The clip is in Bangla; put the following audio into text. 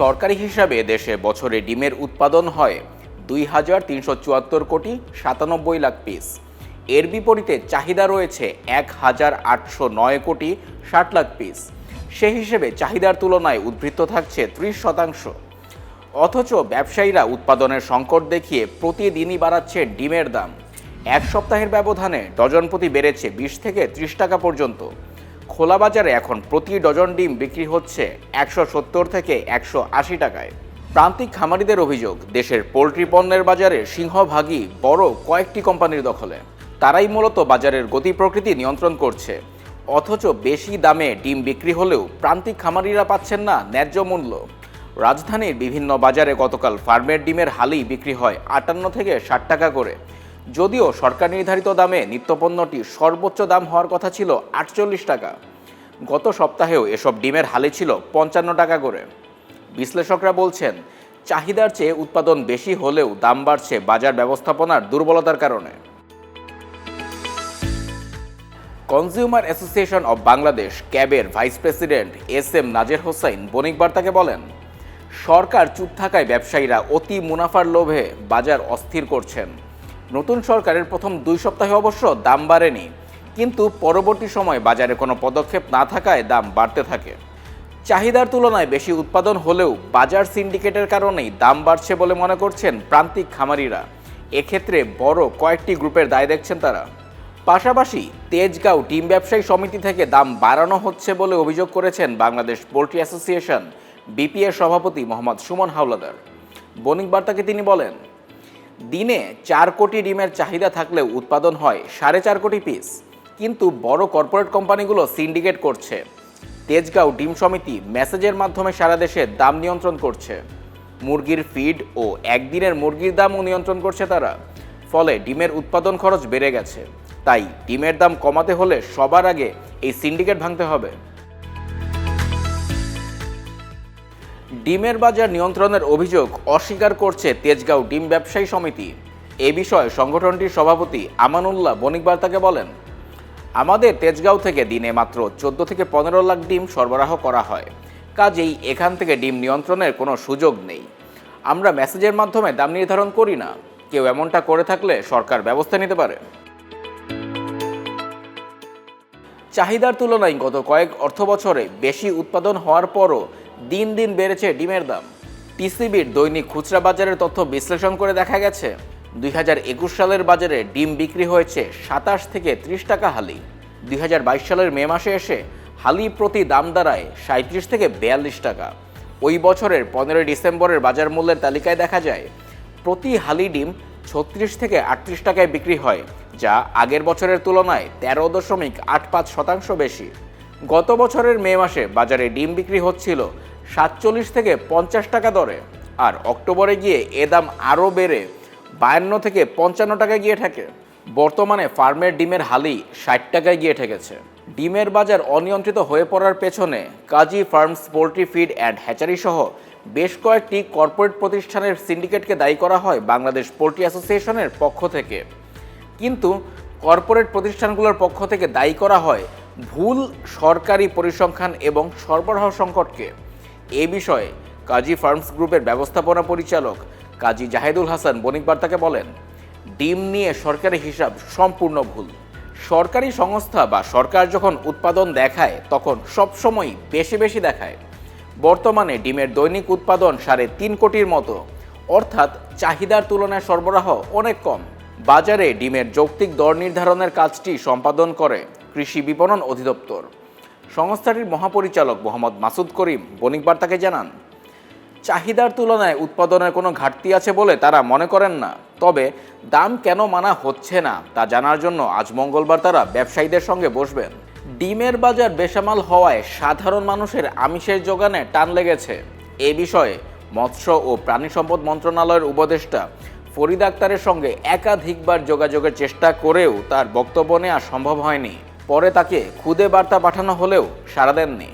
সরকারি হিসাবে দেশে বছরে ডিমের উৎপাদন হয় দুই হাজার তিনশো চুয়াত্তর কোটি সাতানব্বই লাখ পিস। এর বিপরীতে চাহিদা রয়েছে এক হাজার আটশো নয় কোটি ষাট লাখ পিস। সে হিসেবে চাহিদার তুলনায় উদ্বৃত্ত থাকছে ত্রিশ শতাংশ। অথচ ব্যবসায়ীরা উৎপাদনের সংকট দেখিয়ে প্রতিদিনই বাড়াচ্ছে ডিমের দাম। এক সপ্তাহের ব্যবধানে ডজন প্রতি বেড়েছে বিশ থেকে ত্রিশ টাকা পর্যন্ত। খোলা বাজারে এখন প্রতি ডজন ডিম বিক্রি হচ্ছে একশো সত্তর থেকে একশো আশি টাকায়। প্রান্তিক খামারিদের অভিযোগ, দেশের পোলট্রি পণ্যের বাজারে সিংহভাগই বড় কয়েকটি কোম্পানির দখলে। তারাই মূলত বাজারের গতি প্রকৃতি নিয়ন্ত্রণ করছে। অথচ বেশি দামে ডিম বিক্রি হলেও প্রান্তিক খামারিরা পাচ্ছেন না ন্যায্য মূল্য। রাজধানীর বিভিন্ন বাজারে গতকাল ফার্মের ডিমের হালি বিক্রি হয় আটান্ন থেকে ষাট টাকা করে। যদিও সরকার নির্ধারিত দামে নিত্যপণ্যটি সর্বোচ্চ দাম হওয়ার কথা ছিল আটচল্লিশ টাকা। গত সপ্তাহেও এসব ডিমের হালি ছিল পঞ্চান্ন টাকা করে। বিশ্লেষকরা বলছেন, চাহিদার চেয়ে উৎপাদন বেশি হলেও দাম বাড়ছে বাজার ব্যবস্থাপনার দুর্বলতার কারণে। কনজিউমার অ্যাসোসিয়েশন অব বাংলাদেশ ক্যাবের vice president S M Nazer Hossain বণিক বার্তাকে বলেন, সরকার চুপ থাকায় ব্যবসায়ীরা অতি মুনাফার লোভে বাজার অস্থির করছেন। নতুন সরকারের প্রথম দুই সপ্তাহে অবশ্য দাম বাড়েনি। কিন্তু পরবর্তী সময় বাজারে কোনো পদক্ষেপ না থাকায় দাম বাড়তে থাকে। চাহিদার তুলনায় বেশি উৎপাদন হলেও বাজার সিন্ডিকেটের কারণেই দাম বাড়ছে বলে মনে করছেন প্রান্তিক খামারিরা। এক্ষেত্রে বড় কয়েকটি গ্রুপের দায় দেখছেন তারা। পাশাপাশি তেজগাঁও ডিম ব্যবসায়ী সমিতি থেকে দাম বাড়ানো হচ্ছে বলে অভিযোগ করেছেন বাংলাদেশ পোলট্রি অ্যাসোসিয়েশন বিপিএ সভাপতি মোহাম্মদ সুমন হাওলাদার। বণিক বার্তাকে তিনি বলেন, দিনে চার কোটি ডিমের চাহিদা থাকলেও উৎপাদন হয় সাড়ে চার কোটি পিস। কিন্তু বড় কর্পোরেট কোম্পানিগুলো সিন্ডিকেট করছে। তেজগাঁও ডিম সমিতি মেসেজের মাধ্যমে সারা দেশে দাম নিয়ন্ত্রণ করছে। মুরগির ফিড ও একদিনের মুরগির দামও নিয়ন্ত্রণ করছে তারা। ফলে ডিমের উৎপাদন খরচ বেড়ে গেছে। তাই ডিমের দাম কমাতে হলে সবার আগে এই সিন্ডিকেট ভাঙতে হবে। ডিমের বাজার নিয়ন্ত্রণের অভিযোগ অস্বীকার করছে তেজগাঁও ডিম ব্যবসায়ী সমিতি। এ বিষয়ে সংগঠনটির সভাপতি আমানুল্লাহ বণিক বার্তাকে বলেন আমাদের তেজগাঁও থেকে দিনে মাত্র চোদ্দ থেকে পনেরো লাখ ডিম সরবরাহ করা হয়। কাজেই এখান থেকে ডিম নিয়ন্ত্রণের কোনো সুযোগ নেই। আমরা মেসেজের মাধ্যমে দাম নির্ধারণ করি না। কেউ এমনটা করে থাকলে সরকার ব্যবস্থা নিতে পারে। চাহিদার তুলনায় গত কয়েক অর্থ বছরে বেশি উৎপাদন হওয়ার পরও দিন দিন বেড়েছে ডিমের দাম। টিসিবির দৈনিক খুচরা বাজারের তথ্য বিশ্লেষণ করে দেখা গেছে। দুই হাজার একুশ সালের বাজারে ডিম বিক্রি হয়েছে সাতাশ থেকে ত্রিশ টাকা হালি। দুই হাজার বাইশ সালের মে মাসে এসে হালি প্রতি দাম দাঁড়ায় সাঁত্রিশ থেকে বিয়াল্লিশ টাকা। ওই বছরের পনেরোই ডিসেম্বরের বাজার মূল্যের তালিকায় দেখা যায়, প্রতি হালি ডিম ছত্রিশ থেকে আটত্রিশ টাকায় বিক্রি হয়, যা আগের বছরের তুলনায় তেরো দশমিক আট পাঁচ শতাংশ বেশি। গত বছরের মে মাসে বাজারে ডিম বিক্রি হচ্ছিল সাতচল্লিশ থেকে পঞ্চাশ টাকা দরে, আর অক্টোবরে গিয়ে এ দাম আরও বেড়ে বায়ান্ন থেকে পঞ্চান্ন টাকায় গিয়ে থাকে বর্তমানে ফার্মের ডিমের হালি ষাট টাকায় গিয়ে ঠেকেছে। ডিমের বাজার অনিয়ন্ত্রিত হয়ে পড়ার পেছনে Kazi farms poultry feed and hatchery সহ বেশ কয়েকটি কর্পোরেট প্রতিষ্ঠানের সিন্ডিকেটকে দায়ী করা হয় বাংলাদেশ পোলট্রি অ্যাসোসিয়েশনের পক্ষ থেকে। কিন্তু কর্পোরেট প্রতিষ্ঠানগুলোর পক্ষ থেকে দায়ী করা হয় ভুল সরকারি পরিসংখ্যান এবং সরবরাহ সংকটকে। এ বিষয়ে কাজী ফার্মস গ্রুপের ব্যবস্থাপনা পরিচালক কাজী জাহেদুল হাসান বণিক বার্তাকে বলেন, ডিম নিয়ে সরকারি হিসাব সম্পূর্ণ ভুল। সরকারি সংস্থা বা সরকার যখন উৎপাদন দেখায়, তখন সবসময় বেশি বেশি দেখায়। বর্তমানে ডিমের দৈনিক উৎপাদন সাড়ে তিন কোটির মতো। অর্থাৎ চাহিদার তুলনায় সরবরাহ অনেক কম। বাজারে ডিমের যৌক্তিক দর নির্ধারণের কাজটি সম্পাদন করে কৃষি বিপণন অধিদপ্তর। সংস্থাটির মহাপরিচালক মোহাম্মদ মাসুদ করিম বণিক বার্তাকে জানান চাহিদার তুলনায় উৎপাদনের কোনো ঘাটতি আছে বলে তারা মনে করেন না। তবে দাম কেন মানা হচ্ছে না, তা জানার জন্য আজ মঙ্গলবার তারা ব্যবসায়ীদের সঙ্গে বসবেন। ডিমের বাজার বেসামাল হওয়ায় সাধারণ মানুষের আমিষের যোগানে টান লেগেছে। এ বিষয়ে মৎস্য ও প্রাণী সম্পদ মন্ত্রণালয়ের উপদেষ্টা ফরিদ আক্তারের সঙ্গে একাধিকবার যোগাযোগের চেষ্টা করেও তার বক্তব্য নেওয়া সম্ভব হয়নি। পরে তাকে খুদে বার্তা পাঠানো হলেও সাড়া দেননি।